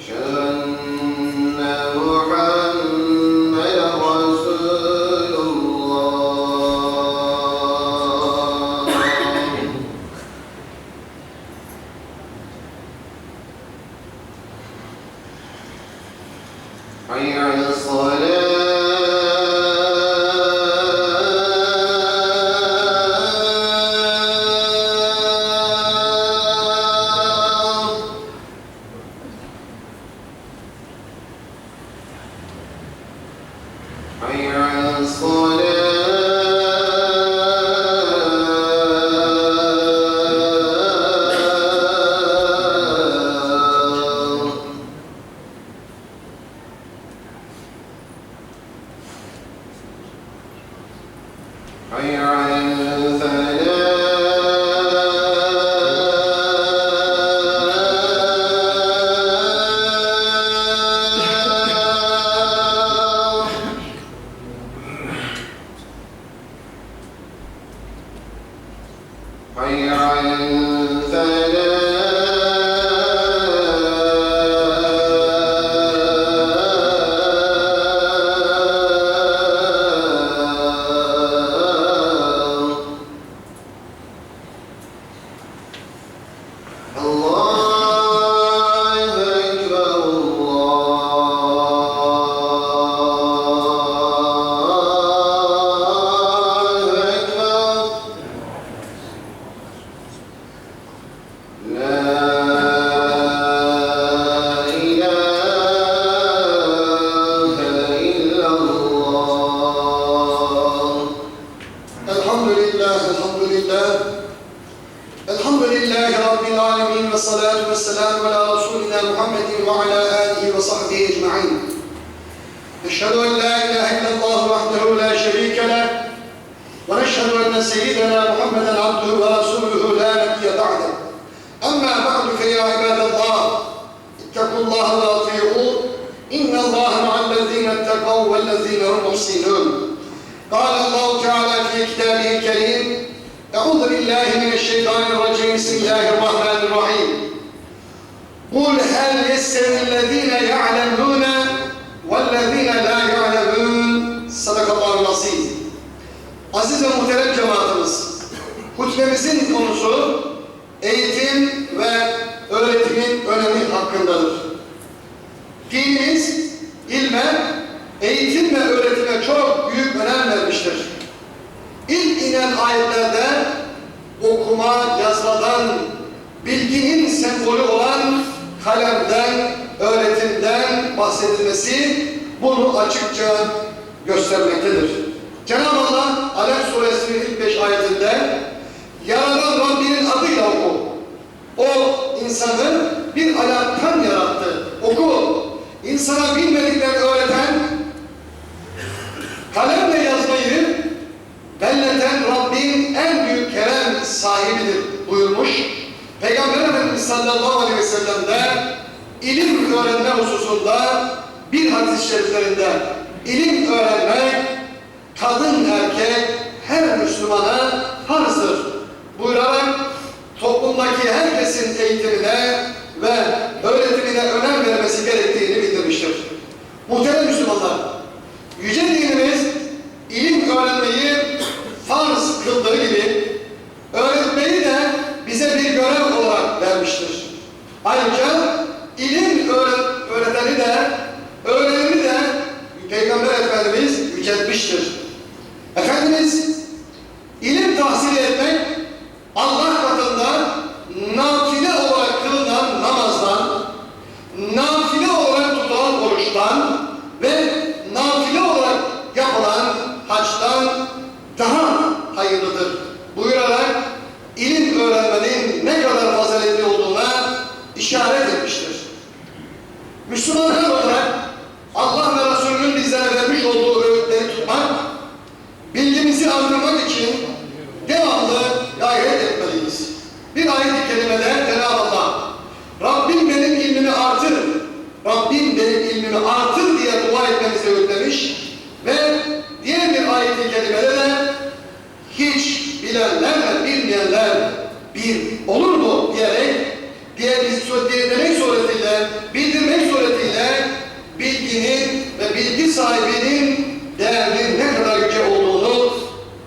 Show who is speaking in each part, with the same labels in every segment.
Speaker 1: Shut up. حي على الصلاة
Speaker 2: آله وصحبه أجمعين. نشهد أن لا إله إلا الله وحده لا شريك له ونشهد أن سيدنا محمدا عبده ورسوله لا نبي بعده. أما بعد فيا عباد الله اتقوا الله وأطيعوه إن الله مع الذين اتقوا والذين هم محسنون. قال الله تعالى في كتابه الكريم أعوذ بالله من الشيطان الرجيم بسم الله الرحمن الرحيم. قل هل يستوي الذين يعلمون والذين لا يعلمون صدق الله العظيم Aziz ve muhterem cemaatimiz, hutbemizin konusu eğitim ve öğretimin önemi hakkındadır. Dinimiz ilme, eğitim ve öğretime çok büyük önem vermiştir. İlk inen ayetlerde okuma, yazmadan, bilginin sembolü olan kalemden, öğretimden bahsedilmesi bunu açıkça göstermektedir. Cenab-ı Allah Alem suresinin ilk beş ayetinde Yaradan Rabbinin adıyla oku. O insanı bir alaktan yarattı. Oku. İnsana bilmediklerini öğreten, kalemle yazmayı belleten Rabbin en büyük kerem sahibidir buyurmuş. Peygamber Efendimiz sallallahu aleyhi ve sellem de ilim öğrenme hususunda bir hadis-i şeriflerinde ilim öğrenmek kadın erkek her Müslümana farzdır buyurarak toplumdaki herkesin eğitimine ve öğretimine önem vermesi gerektiğini bildirmiştir. Muhterem Müslümanlar, Yüce dinimiz ilim öğrenmeyi farz kıldığı gibi öğretmeyi de bize bir görev vermiştir. Ayrıca ilim öğret- öğreteni de öğreneni de Peygamber Efendimiz yüceltmiştir. Efendimiz ilim tahsil etmek Allah katında nafile olarak kılınan namazdan, nafile olarak tutulan oruçtan ve nafile olarak yapılan haçtan daha hayırlıdır buyurarak ilim öğrenmenin ne kadar faziletli olduğuna işaret etmiştir. Müslümanlar olarak Allah bilgi sahibinin değerinin ne kadar yüce olduğunu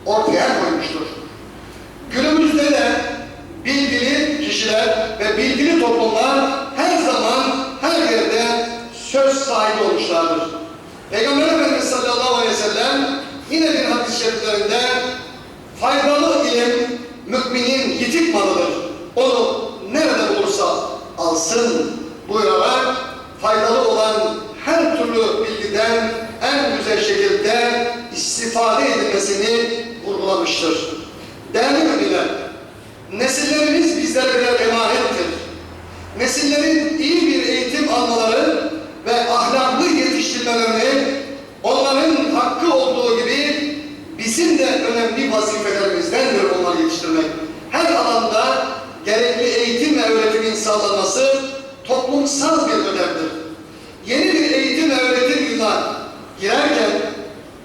Speaker 2: ortaya koymuştur. Günümüzde de bilgili kişiler ve bilgili toplumlar her zaman her yerde söz sahibi olmuşlardır. Peygamber Efendimiz sallallahu aleyhi ve sellem yine bir hadis-i şeriflerinde faydalı ilim müminin yitik malıdır. Onu nerede bulursa alsın buyurarak faydalı olan her türlü bilgiden en güzel şekilde istifade edilmesini vurgulamıştır. Değerli müminler, nesillerimiz bizlere birer emanettir. Nesillerin iyi bir eğitim almaları ve ahlaklı yetiştirmelerini onların hakkı olduğu gibi bizim de önemli vazifelerimizdendir onları yetiştirmek. Her alanda gerekli eğitim ve öğretimin sağlanması toplumsal bir ödevdir. Yeni bir eğitim ve öğretim yılına girerken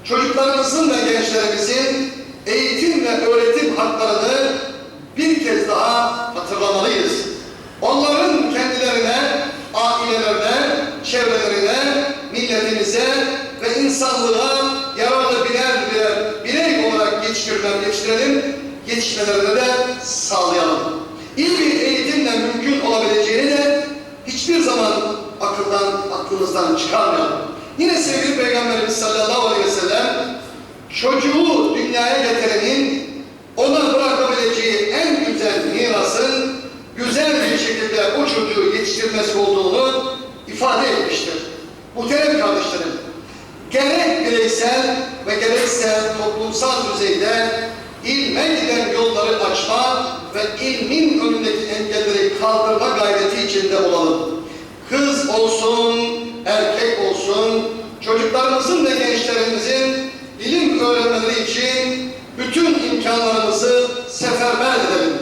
Speaker 2: çocuklarımızın ve gençlerimizin eğitim ve öğretim haklarını bir kez daha hatırlamalıyız. Onların kendilerine, ailelerine, çevrelerine, milletimize ve insanlığa yararlı birer birer birey olarak yetiştirelim, yetiştirelim, yetişmelerine de sağlayalım. İyi bir eğitimle mümkün olabileceğini de hiçbir zaman akıldan, aklımızdan çıkarmayalım. Yine sevgili Peygamberimiz sallallahu aleyhi ve sellem çocuğu dünyaya getirenin ona bırakabileceği en güzel mirasın güzel bir şekilde o çocuğu yetiştirmesi olduğunu ifade etmiştir. Muhterem kardeşlerim, gerek bireysel ve gerekse toplumsal düzeyde ilme giden yolları açma ve ilmin önündeki engelleri kaldırma gayreti içinde olalım. Kız olsun, erkek çocuklarımızın ve gençlerimizin ilim öğrenmeleri için bütün imkanlarımızı seferber edelim.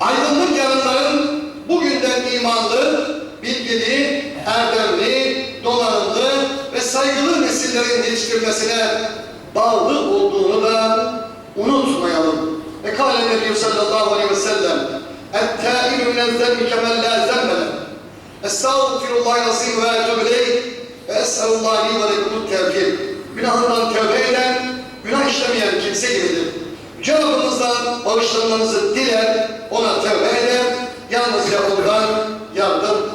Speaker 2: Aydınlık yarınların bugünden imanlı, bilgili, erdemli, donanımlı ve saygılı nesillerin yetiştirilmesine bağlı olduğunu da unutmayalım. Ve kâle Nebiyyü sallallahu aleyhi ve sellem اَتَّائِلُ مِنَ الذَّنْبِ كَمَنْ لَا ذَنْبَ لَهُ Estağfirullahi azim ve etûbü ileyh ve es'elullahi ve Yüce Rabbimizden bağışlanmanızı diler, ona tövbe eder, yalnızca ondan yardım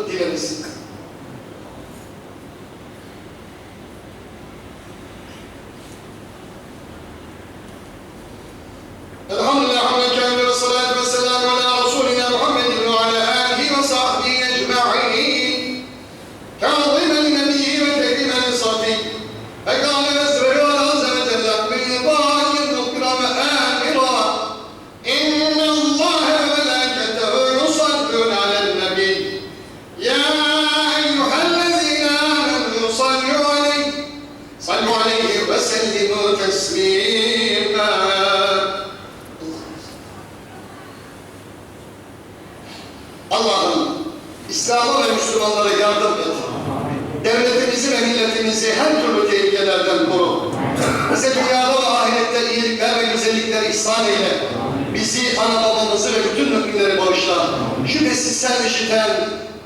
Speaker 2: Bize dünyada ve ahirette iyilikler ve güzellikler ihsan eyle. Bizi, ana babamızı ve bütün müminleri bağışla. Şüphesiz sen işiten,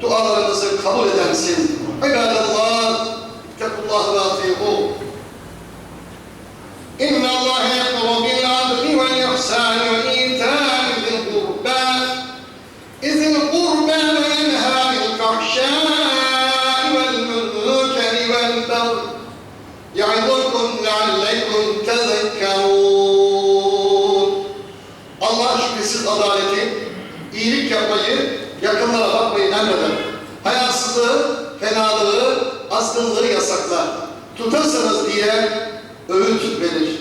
Speaker 2: dualarımızı kabul edensin. İbadallah, tekullah ve atihu. İnna Allah yakulu bil adli vel ihsani ve azgınlığı yasaklar. Tutasınız diye öğüt verir.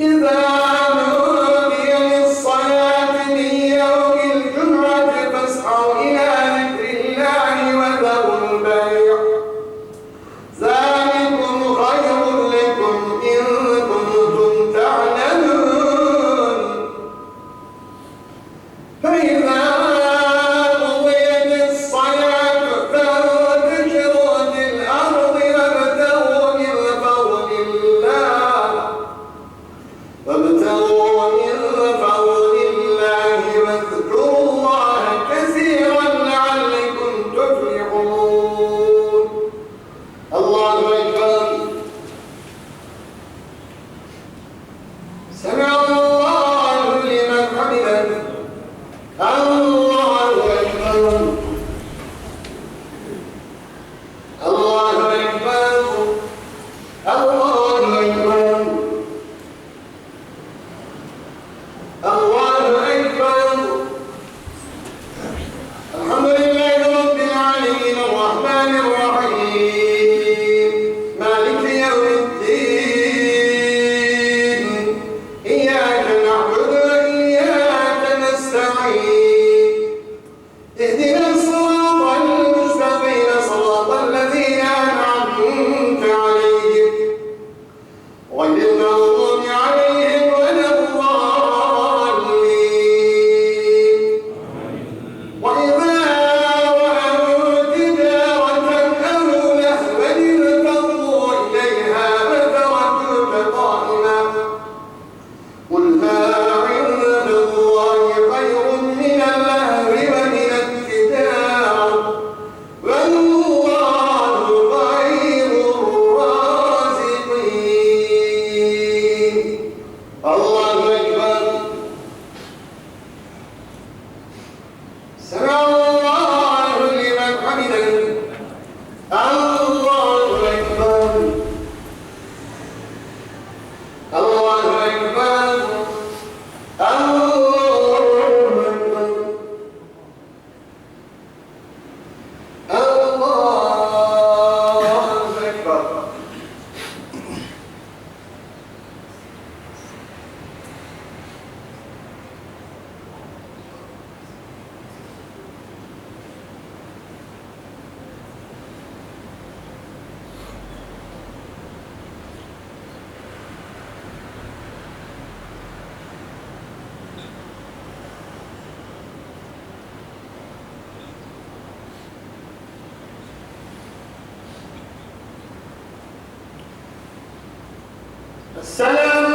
Speaker 2: in the Olha আল্লাহর Salam